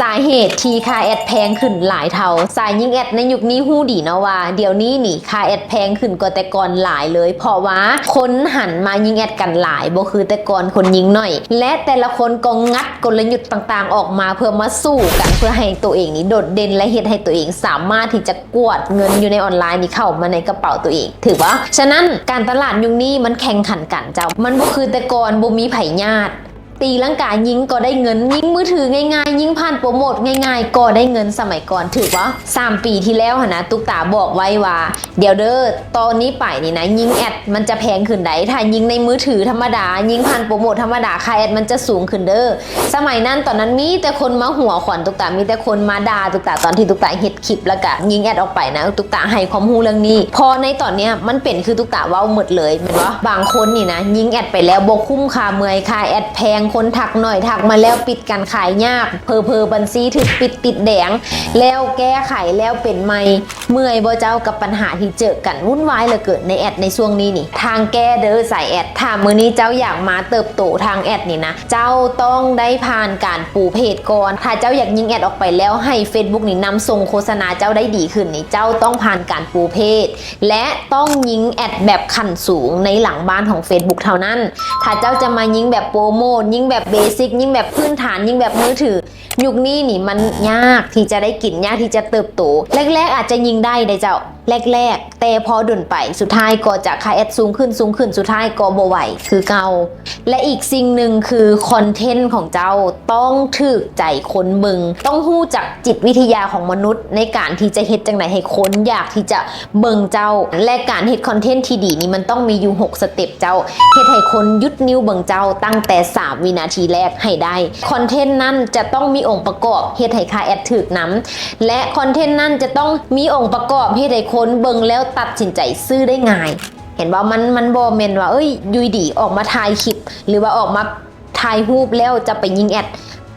สาเหตุที่ค่าแอดแพงขึ้นหลายเท่า สายยิงแอดในยุคนี้หู้ดีนะว่า เดี๋ยวนี้นี่ค่าแอดแพงขึ้นกว่าแต่ก่อนหลายเลย เพราะว่าคนหันมายิงแอดกันหลายบ่คือแต่ก่อนคนยิงหน่อย และแต่ละคนก็งัดกลยุทธ์ต่างๆ ออกมาเพื่อมาสู้กันเพื่อให้ตัวเองนี่โดดเด่นและเฮ็ดให้ตัวเอง สามารถที่จะกวดเงินอยู่ในออนไลน์นี่เข้ามาในกระเป๋าตัวเอง ถือว่าฉะนั้นการตลาดยุคนี้มันแข่งขันกันเจ้า มันบ่คือแต่ก่อนบ่มีไผญาติ ตีลังกายิงก็ได้เงิน ยิงมือถือง่ายๆ ยิงผ่านโปรโมทง่ายๆ ก็ได้เงินสมัยก่อนถือว่า 3 ปีที่แล้วหนนะตุกตาบอกไว้ว่า เดี๋ยวเด้อตอนนี้ไปนี่นะ ยิงแอดมันจะแพงขึ้นไดถ้ายิงในมือถือธรรมดา ยิงผ่านโปรโมทธรรมดาค่าแอดมันจะสูงขึ้นเด้อสมัยนั้นตอนนั้นมีแต่คนมาหัวขวัญตุกตามีแต่คนมาด่าตุกตาตอนที่ตุกตาเฮ็ดคลิปแล้วก็ยิงแอดออกไปนะตุกตาให้ความรู้เรื่องนี้ พอในตอนเนี้ยมันเป็นคือตุกตาว้าหมดเลยแม่นว่าบางคนนี่นะยิงแอดไปแล้วบ่คุ้มค่าเมื่อยค่าแอดแพงคนถักหน่อยถักมาแล้วปิดการขายยากเพอเพอบัญชีถึกปิดติดแดง แล้วแก้ไขแล้วเป็นไม่ เมื่อยบ่เจ้ากับปัญหาที่เจอกันวุ่นวายเหลือเกินในแอดในช่วงนี้นี่ ทางแก้เด้อสายแอดถ้ามือนี้เจ้าอยากมาเติบโตทางแอดนี่นะ เจ้าต้องได้ผ่านการปูเพจก่อน ถ้าเจ้าอยากยิงแอดออกไปแล้วให้ Facebook นี่นำส่งโฆษณาเจ้าได้ดีขึ้นนี่เจ้าต้องผ่านการปูเพจและต้องยิงแอดแบบขั้นสูงในหลังบ้านของ Facebook เท่านั้น ถ้าเจ้าจะมายิงแบบโปรโมทยิงแบบเบสิกยิงแบบพื้นฐานยิงแบบมือถือ ยุคนี้นี่มันยากที่จะได้กินยากที่จะเติบโตแรกๆอาจจะยิงได้ได้เจ้าแรกๆ แต่พอดุนไปสุดท้ายก็จะคาแอดสูงขึ้นสูงขึ้นสุดท้ายก็บ่ไหวคือเกาและอีกสิ่งหนึ่งคือคอนเทนต์ของเจ้าต้องถึกใจคนมึง ต้องหู้จักจิตวิทยาของมนุษย์ ในการที่จะเฮ็ดจังไหนให้คนอยากที่จะเบิ่งเจ้า และการเฮ็ดคอนเทนต์ที่ดีนี่มันต้องมีอยู่6สเต็ปเจ้าเฮ็ดให้คนยุดนิ้วเบิ่งเจ้าตั้งแต่ 3 วินาทีแรกให้ได้คอนเทนต์นั้นจะต้องมีองค์ประกอบเฮ็ดให้คาแอดถึกน้ำและคอนเทนต์นั้นจะต้องมีองค์ประกอบเฮ็ดให้คนเบิ่งแล้วตัดสินใจซื้อได้ง่าย เห็นว่ามันมันบอเมนว่าเอ้ยยุยดีออกมาถ่ายคลิป หรือว่าออกมาถ่ายรูปแล้วจะไปยิงแอด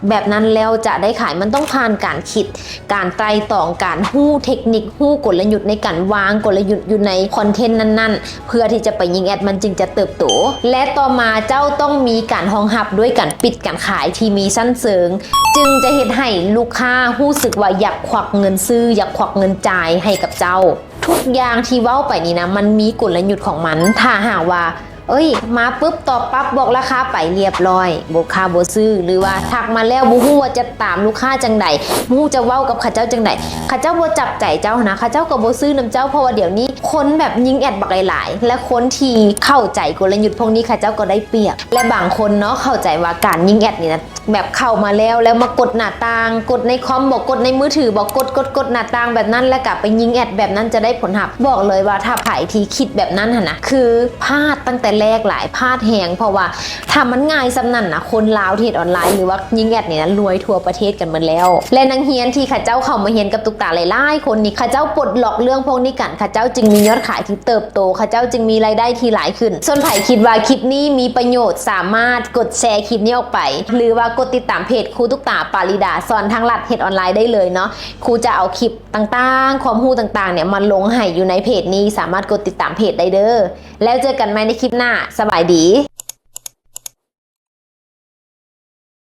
แบบนั้นแล้วจะได้ขายมันต้องผ่านการคิด การไตรตรองการหู้เทคนิคหู้กลยุทธ์ในการวางกลยุทธ์อยู่ในคอนเทนต์นั้น ๆ เพื่อที่จะไปยิงแอดมันจึงจะเติบโต และต่อมาเจ้าต้องมีการห้องหับด้วยการปิดการขายที่มีสั้นเสริง จึงจะเห็นให้ลูกค้าหู้สึกว่าอยากควักเงินซื้อ อยากควักเงินจ่ายให้กับเจ้า ทุกอย่างที่เว้าไปนี่นะมันมีกลยุทธ์ของมันถ้าหากว่า เอ้ย มาปุ๊บตอบปั๊บบอกราคาไปเรียบร้อยบอกคาบ่ซื้อหรือว่าทักมาแล้วบ่ฮู้ว่าจะตามลูกค้าจังใดบ่ฮู้จะเว้ากับข้าเจ้าจังใดข้าเจ้าบ่จับใจเจ้านะข้าเจ้าก็บ่ซื้อนํเจ้าเพราะว่าเดี๋ยวนี้คนแบบยิงแอดบักหลายๆและคนที่เข้าใจกลยุทธ์พวกนี้ข้าเจ้าก็ได้เปรียบ และบางคนเนาะเข้าใจว่าการยิงแอดนี่นะแบบเข้ามาแล้วแล้วมากดหน้าต่าง กดในคอมบอกกดในมือถือบอกกดกดกดหน้าต่างแบบนั้นแล้วกลับไปยิงแอดแบบนั้นจะได้ผลลัพธ์บอกเลยว่าถ้าไผ่ที่คิดแบบนั้นนะคือพลาดตั้งแต่แรกหลายพลาดแหงเพราะว่าถ้ามันง่ายสำนั่นนะคนลาวที่เฮ็ดออนไลน์หรือว่ายิงแอดเนี่ยนะรวยทั่วประเทศกันหมดแล้ว และนางเฮียนที่ข้าเจ้าเข้ามาเฮียนกับตุกตาหลายๆคนนี่ข้าเจ้าปลดล็อกเรื่องพวกนี้กันข้าเจ้าจึงมียอดขายที่เติบโตข้าเจ้าจึงมีรายได้ที่หลายขึ้น ส่วนไผ่คิดว่าคลิปนี้มีประโยชน์สามารถกดแชร์คลิปนี้ออกไป หรือว่ากดติดตามเพจครูตุกตาปาริดาสอนทางลัดเฮ็ดออนไลน์ได้เลยเนาะครูจะเอาคลิปต่างๆ ความรู้ต่างๆเนี่ยมาลงให้อยู่ในเพจนี้สามารถกดติดตามเพจได้เด้อแล้วเจอกันใหม่ในคลิปหน้าสบายดี